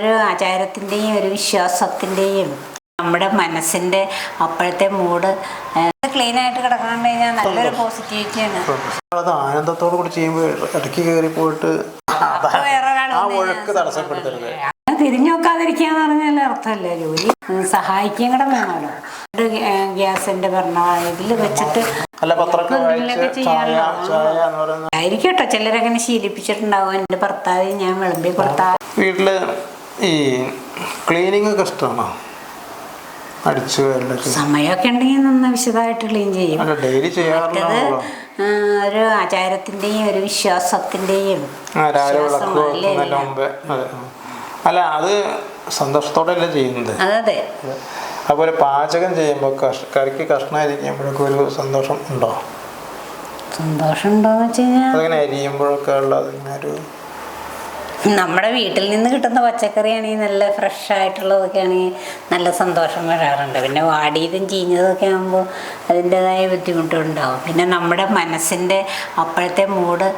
ഒരു ആചാരത്തിന്റെയും ഒരു വിശ്വാസത്തിന്റെയും നമ്മുടെ മനസ്സിന്റെ അപ്പോഴത്തെ മൂഡ് ക്ലീൻ ആയിട്ട് കിടക്കാൻ കഴിഞ്ഞാൽ നല്ലൊരു പോസിറ്റിവിറ്റിയാണ് അത് ആനന്ദത്തോടു കൂടി ചെയ്യുമ്പോൾ ഇടയ്ക്ക് കയറി പോയിട്ട് ആ ഒഴുക്ക് തടസ്സപ്പെടുത്തരുത്. തിരിഞ്ഞു നോക്കാതിരിക്കാന്ന് പറഞ്ഞാൽ അർത്ഥമല്ല. ജോലി സഹായിക്കും സഹായിക്കുകയും കൂടെ വേണമല്ലോ. ഗ്യാസിന്റെ ഭരണ വെച്ചിട്ട് അല്ല പത്രമൊക്കെ ചായ ചെയ്യാനുള്ളതാണ്. ചായ എന്ന് പറയുന്ന ആയിരിക്കും കേട്ടോ. ചിലരങ്ങനെ ശീലിപ്പിച്ചിട്ടുണ്ടാവും. എന്റെ ഭർത്താവ് ഞാൻ വിളമ്പി കൊടുത്താ വീട്ടിൽ ഈ ക്ലീനിങ് ഒക്കെ ഇഷ്ടമാണോ അടിച്ചു സമയമൊക്കെ ഉണ്ടെങ്കിൽ നന്ന വിശദമായിട്ട് ക്ലീൻ ചെയ്യും. ഡെയിലി ചെയ്യാറുള്ളത് ഒരു ആചാരത്തിന്റെയും ഒരു വിശ്വാസത്തിന്റെയും അല്ലേ? അതെ. സന്തോഷത്തോടെ അല്ലേ ചെയ്യുന്നത്? അതെ അതുപോലെ പാചകം ചെയ്യുമ്പോൾ കറിക്ക് കഷ്ണമായിരിക്കുമ്പോഴൊക്കെ ഒരു സന്തോഷം ഉണ്ടോ? സന്തോഷം ഉണ്ടോന്ന് വെച്ചാൽ കഴിഞ്ഞാൽ അതങ്ങനെ അരിയുമ്പോഴൊക്കെ ഉള്ള അതിങ്ങനെ ഒരു നമ്മുടെ വീട്ടിൽ നിന്ന് കിട്ടുന്ന പച്ചക്കറിയാണെങ്കിൽ നല്ല ഫ്രഷ് ആയിട്ടുള്ളതൊക്കെ ആണെങ്കിൽ നല്ല സന്തോഷം വരാറുണ്ട്. പിന്നെ വാടിയതും ചീഞ്ഞതൊക്കെ ആകുമ്പോൾ അതിന്റെതായ ബുദ്ധിമുട്ടുണ്ടാവും. പിന്നെ നമ്മുടെ മനസ്സിന്റെ അപ്പോഴത്തെ മൂഡ്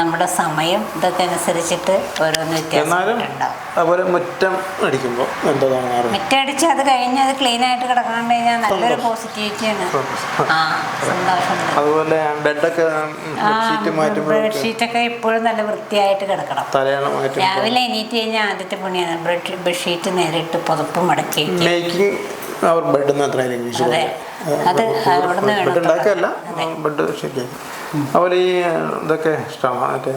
നമ്മുടെ സമയം ഇതൊക്കെ അനുസരിച്ചിട്ട് ഓരോന്ന് വ്യത്യാസം വ്യത്യാസങ്ങളുണ്ടാവും അതുപോലെ മുറ്റം അടിക്കുമ്പോൾ മിറ്റടിച്ച് അത് കഴിഞ്ഞ് അത് ക്ലീൻ ആയിട്ട് കിടക്കാൻ കഴിഞ്ഞാൽ നല്ലൊരു പോസിറ്റിവിറ്റിയാണ് ആ അതുപോലെ ബെഡൊക്കെ ബെഡ്ഷീറ്റൊക്കെ എപ്പോഴും നല്ല വൃത്തിയായിട്ട് കിടക്കണം. തലയണ മാറ്റുമ്പോൾ രാവിലെ എണീറ്റ് കഴിഞ്ഞാൽ ആദ്യത്തെ പണിയാണ്. ബെഡ് ബെഡ്ഷീറ്റ് നേരിട്ട് പുതപ്പ് മടക്കി. മേക്കിംഗ് അവർ ബെഡ് എത്ര ഇംഗ്ലീഷ് അതെ. അത് അവിടുന്ന് ബെഡ് ഉണ്ടാക്കുകയല്ല. ബെഡ് ശരിയാക്കി അതുപോലെ ഈ ഇതൊക്കെ ഇഷ്ടമാണ് മറ്റേ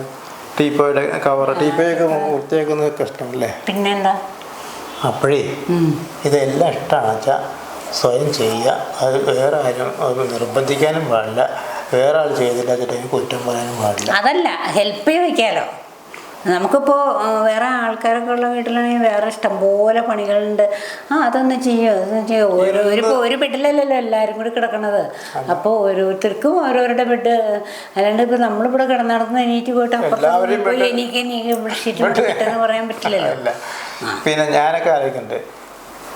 ടീപ്പോയുടെ കവർ ടീപ്പോയൊക്കെ വൃത്തിയാക്കുന്നതൊക്കെ ഇഷ്ടമല്ലേ? പിന്നെന്താ? അപ്പോഴേ ഇതെല്ലാം ഇഷ്ടമാണ്. വെച്ചാൽ സ്വയം ചെയ്യുക. അത് വേറെ ആരും അത് നിർബന്ധിക്കാനും പാടില്ല. വേറെ ആൾ ചെയ്തില്ല കുറ്റം പറയാനും പാടില്ല. അതല്ല ഹെൽപ്പ് ചോദിക്കാലോ നമുക്കിപ്പോൾ വേറെ ആൾക്കാരൊക്കെ ഉള്ള വീട്ടിലാണെങ്കിൽ വേറെ ഇഷ്ടംപോലെ പണികളുണ്ട്. ആ അതൊന്ന് ചെയ്യോ അതൊന്ന് ചെയ്യോ. ഓരോ ഒരു ഒരു ബെഡിലല്ലല്ലോ എല്ലാവരും കൂടി കിടക്കണത്. അപ്പോൾ ഓരോരുത്തർക്കും ഓരോരുടെ ബെഡ്. അല്ലാണ്ട് ഇപ്പോൾ നമ്മളിവിടെ കിടന്നിടന്ന് എണീറ്റ് പോയിട്ട് അപ്പുറത്ത് എനിക്ക് എനിക്ക് ബെഡ്ഷീറ്റ് കിട്ടുമെന്ന് പറയാൻ പറ്റില്ലല്ലോ. പിന്നെ ഞാനൊക്കെ ആലോചിക്കുന്നുണ്ട്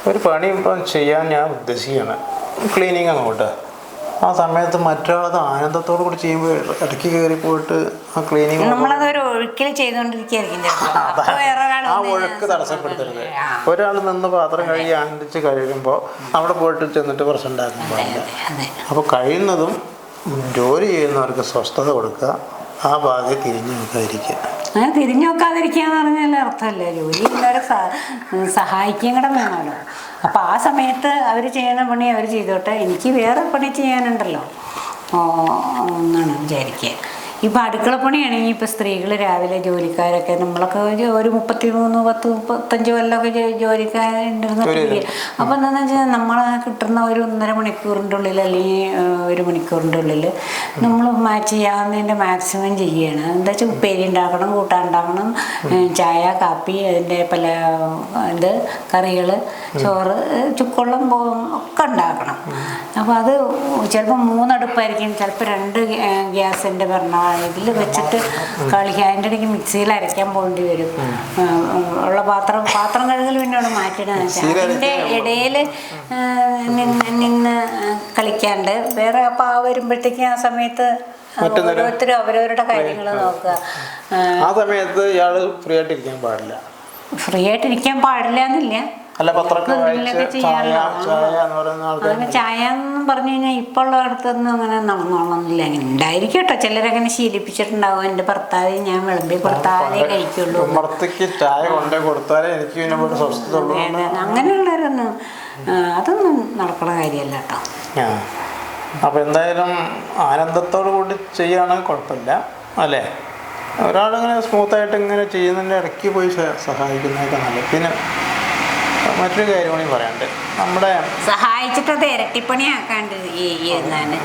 ഒരു പണി ഇപ്പം ചെയ്യാൻ ഞാൻ ഉദ്ദേശിക്കുകയാണ് ക്ലീനിങ് അങ്ങോട്ട് ആ സമയത്ത് മറ്റൊരാളത് ആനന്ദത്തോടു കൂടി ചെയ്യുമ്പോൾ ഇടയ്ക്ക് കയറി പോയിട്ട് ആ ക്ലീനിങ് ഒഴുക്കിൽ ചെയ്തുകൊണ്ടിരിക്കുകയായിരിക്കും ചിലപ്പോൾ അപ്പോൾ ആ ഒഴുക്ക് തടസ്സപ്പെടുത്തരുത്. ഒരാൾ നിന്ന് പാത്രം കഴുകി ആനന്ദിച്ച് കഴിയുമ്പോൾ അവിടെ പോയിട്ട് ചെന്നിട്ട് പ്രശ്നം ഉണ്ടാക്കാൻ പാടില്ല അപ്പോൾ കഴിയുന്നതും ജോലി ചെയ്യുന്നവർക്ക് സ്വസ്ഥത കൊടുക്കുക. ആ ഭാഗം തിരിഞ്ഞു നോക്കാതിരിക്കുക. അങ്ങനെ തിരിഞ്ഞു നോക്കാതിരിക്കുക എന്ന് പറഞ്ഞാൽ അർത്ഥമല്ല. ജോലി ഉള്ളവരെ സഹായിക്കുകയും കൂടെ വേണമല്ലോ. അപ്പം ആ സമയത്ത് അവർ ചെയ്യണ പണി അവർ ചെയ്തോട്ടെ. എനിക്ക് വേറെ പണി ചെയ്യാനുണ്ടല്ലോ. എന്നാണ് വിചാരിക്കുക. ഇപ്പം അടുക്കളപ്പണിയാണെങ്കിൽ ഇപ്പോൾ സ്ത്രീകൾ രാവിലെ ജോലിക്കാരൊക്കെ. നമ്മളൊക്കെ ഒരു മുപ്പത്തി മൂന്ന് പത്ത് മുപ്പത്തഞ്ച് കൊല്ലമൊക്കെ ജോലിക്കാരുണ്ടെന്ന് അപ്പം എന്താണെന്ന് വെച്ചാൽ നമ്മൾ കിട്ടുന്ന ഒരു ഒന്നര മണിക്കൂറിന്റെ ഉള്ളിൽ അല്ലെങ്കിൽ ഒരു മണിക്കൂറിന്റെ ഉള്ളിൽ നമ്മൾ മാച്ച് ചെയ്യാവുന്നതിന്റെ മാക്സിമം ചെയ്യുകയാണ് എന്താ വെച്ചാൽ ഉപ്പേരി ഉണ്ടാക്കണം കൂട്ടാൻ ഉണ്ടാക്കണം ചായ കാപ്പി അതിന്റെ പല ഇത് കറികൾ ചോറ് ചുക്കുള്ളം ഒക്കെ ഉണ്ടാക്കണം. അപ്പോൾ അത് ചിലപ്പോൾ മൂന്നടുപ്പായിരിക്കും ചിലപ്പോൾ രണ്ട് ഗ്യാസിന്റെ പറഞ്ഞ ഇതിൽ വെച്ചിട്ട് കളിക്കുക. അതിന്റെ ഇടയ്ക്ക് മിക്സിയിൽ അരയ്ക്കാൻ പോകേണ്ടി വരും. ഉള്ള പാത്രം പാത്രം കഴുകൽ പിന്നെ അവിടെ മാറ്റിയിടാന്ന് വെച്ചാൽ. മിക്സിയിൽ അതിന്റെ ഇടയിൽ നിന്ന് നിന്ന് കളിക്കാണ്ട്. വേറെ അപ്പം ആ വരുമ്പോഴത്തേക്കും ആ സമയത്ത് ഓരോരുത്തരും അവരവരുടെ കാര്യങ്ങൾ നോക്കുക. ആ സമയത്ത് ഇയാൾ ഫ്രീ ആയിട്ടിരിക്കാൻ പാടില്ല. ഫ്രീ ആയിട്ടിരിക്കാൻ പാടില്ല എന്നില്ല. അല്ല പത്രമൊക്കെ വായിച്ച് ചായ ചായ എന്ന് പറയുന്ന ആൾക്കാർ അങ്ങനെ ചായ എന്ന് പറഞ്ഞു കഴിഞ്ഞാൽ ഇപ്പോൾ ഉള്ള അടുത്തൊന്നും അങ്ങനെ നടന്നോളന്നില്ല ഉണ്ടായിരിക്കട്ടോ ഉണ്ടായിരിക്കും കേട്ടോ. ചിലരങ്ങനെ ശീലിപ്പിച്ചിട്ടുണ്ടാവും. എന്റെ ഭർത്താവ് ഞാൻ വിളമ്പി കൊടുത്താലേ കഴിക്കുള്ളൂ. ചായ കൊണ്ടേ കൊടുത്താലേ എനിക്ക് പിന്നെ ഇവിടെ. അങ്ങനെയുള്ളവരൊന്നും അതൊന്നും നടക്കണ കാര്യമല്ല കേട്ടോ. ആ. അപ്പോൾ എന്തായാലും ആനന്ദത്തോടു കൂടി ചെയ്യുകയാണെങ്കിൽ കുഴപ്പമില്ല അല്ലേ? ഒരാളിങ്ങനെ സ്മൂത്തായിട്ട് ഇങ്ങനെ ചെയ്യുന്നതിന്റെ ഇടയ്ക്ക് പോയി സഹായിക്കുന്നതൊക്കെ നല്ല പിന്നെ മറ്റൊരു കാര്യം കൂടി പറയാനുണ്ട്. നമ്മുടെ സഹായിച്ചിട്ടത് ഇരട്ടിപ്പണിയാക്കാണ്ട് ഈ എന്നാണ്.